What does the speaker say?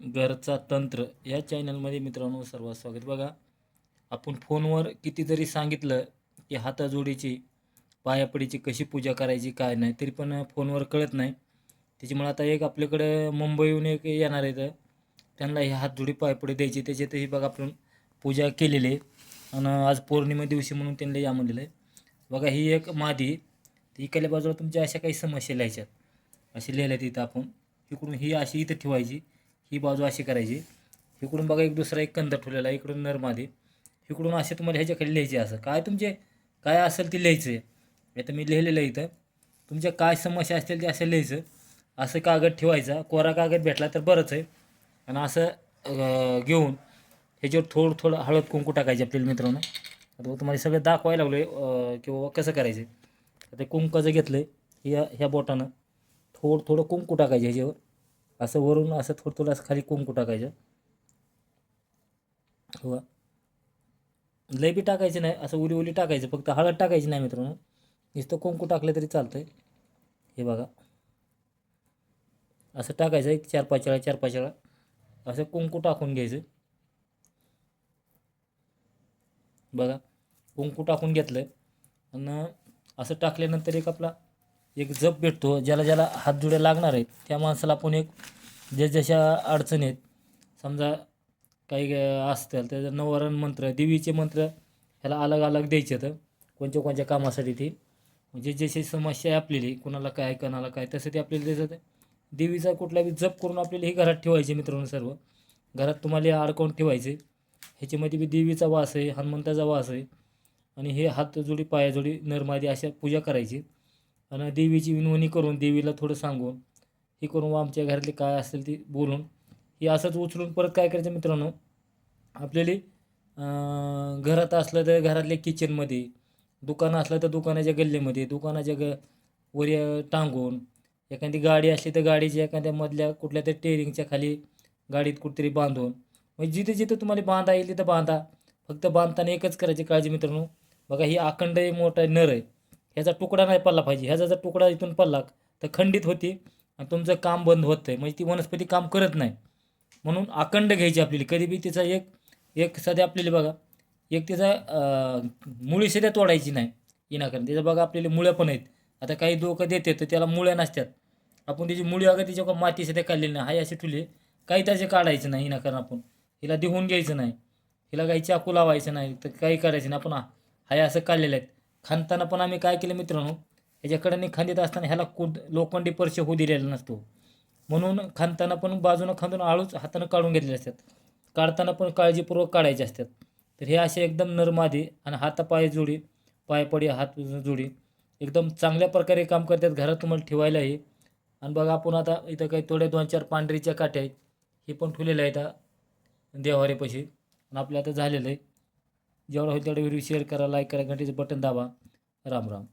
घरचा तंत्र या चॅनलमध्ये मित्रांनो सर्व स्वागत. बघा आपण फोनवर कितीतरी सांगितलं की हाताजोडीची पायापडीची कशी पूजा करायची काय नाही तरी पण फोनवर कळत नाही. त्याच्यामुळे आता एक आपल्याकडं मुंबईहून एक येणार आहे तर त्यांना ही हातजोडी पायपडी द्यायची. त्याच्यातही बघा आपण पूजा केलेली आहे. आणि आज पौर्णिमा दिवशी म्हणून त्यांना या म्हणलेलं आहे. बघा ही एक मादी ती इकडल्या बाजूला तुमच्या अशा काही समस्या लिहायच्यात अशी लिहिल्या तिथं आपण इकडून ही अशी इथं ठेवायची. ही बाजू अशी करायची. इकडून बघा एक दुसरा एक कंद ठेवलेला आहे इकडून नरमादी इकडून असे तुम्हाला ह्याच्याकडे लिहायचे असं. काय तुमचे काय असेल ते लिहायचं. आहे आता मी लिहिलेलं इथं. तुमच्या काय समस्या असतील ते असं लिहायचं. असं कागद ठेवायचा. कोरा कागद भेटला तर बरंच आहे. आणि असं घेऊन ह्याच्यावर थोडं थोडं हळद कुंकू टाकायचे आपल्याला मित्रांनो. आता तुम्हाला सगळं दाखवायला लागलो आहे किंवा कसं करायचं. आहे ते कुंकाचं घेतलं आहे ह्या ह्या बोटानं थोडं थोडं कुंकू टाकायचं ह्याच्यावर. असं वरून असं थोडं थोडं असं खाली कुंकू टाकायचं. हो लय बी टाकायचं नाही असं उली उली टाकायचं फक्त हळद टाकायची नाही मित्रांनो. नुसतं कुंकू टाकलं तरी चालतं आहे हे बघा. असं टाकायचं एक चार पाच वेळा चार पाच वेळा असं कुंकू टाकून घ्यायचं. बघा. कुंकू टाकून घेतलं. आणि असं टाकल्यानंतर एक आपला एक जप भेटतो ज्याला ज्याला हातजुड्या लागणार आहेत त्या माणसाला आपण एक जे जशा अडचणी आहेत समजा काही असतील त्याचं नवरण मंत्र देवीचे मंत्र ह्याला अलग अलग द्यायचे तर कोणत्या कोणत्या कामासाठी ते? म्हणजे जशी समस्या आहे आपल्याली कोणाला काय कोणाला काय तसं ते आपल्याला द्यायचं देवीचा कुठला बी जप करून आपल्याला हे घरात ठेवायचे मित्रांनो सर्व. घरात तुम्हाला अडकवून ठेवायचे. ह्याच्यामध्ये बी देवीचा वास आहे हनुमंताचा वास आहे. आणि हे हातजोडी पायाजोडी नरमादी अशा पूजा करायची. आणि देवीची विनवणी करून देवीला थोडं सांगून हे करून व आमच्या घरातले काय असेल ते बोलून हे असंच उचलून परत काय करायचं मित्रांनो? आपल्याला घरात असलं तर घरातल्या किचनमध्ये दुकानं असलं तर दुकानाच्या गल्लीमध्ये दुकानाच्या ग वर टांगून एखादी गाडी असली तर गाडीच्या एखाद्या मधल्या कुठल्या तरी टेरिंगच्या खाली गाडीत कुठेतरी बांधून म्हणजे जिथे जिथे तुम्हाला बांधा येईल तिथं बांधा फक्त बांधताना एकच करायची काळजी मित्रांनो. बघा ही अखंड आहे मोठा नर आहे. ह्याचा तुकडा नाही पडला पाहिजे. ह्याचा जर तुकडा इथून पडला तर खंडित होते आणि तुमचं काम बंद होत आहे म्हणजे ती वनस्पती काम करत नाही. म्हणून अखंड घ्यायची आपल्याला. कधी बी तिचा एक एक सध्या आपल्याला बघा एक तिचा मुळी सध्या तोडायची नाही विनाकारण त्याचं बघा आपल्याला मुळ्या पण आहेत. आता काही लोकं देते तर त्याला मुळ्या नसतात. आपण त्याची मुळी अगं त्याच्या माती सध्या काढलेली नाही. हाय असे ठुले काही त्याचे काढायचं नाही विनाकारण आपण. हिला देऊन घ्यायचं नाही. हिला काही चाकू लावायचं नाही. तर काही करायचं नाही. आपण हाय असं काढलेलं आहेत. खांदताना पण आम्ही काय केलं मित्रांनो ह्याच्याकडे खांदीत असताना ह्याला कुठ लोखंडी पर्श होऊ दिलेला नसतो. म्हणून खांदताना पण बाजूनं खांदून आळूच हातानं काढून घेतलेले असतात. काढताना पण काळजीपूर्वक काढायचे असतात. तर हे असे एकदम नरमादी आणि हातापाय जोडी पायपडी हात जोडी एकदम चांगल्या प्रकारे काम करतात घरात तुम्हाला ठेवायलाही. आणि बघा आपण आता इथं काही थोड्या दोन चार पांढरीच्या काठ्या आहेत. हे पण ठेवलेलं आहे आता देवाऱ्यापाशी. आणि आपलं आता झालेलं आहे. जेवढा होईल तेवढा व्हिडिओ शेअर करा लाईक करा घंटेचं बटन दाबा. राम राम.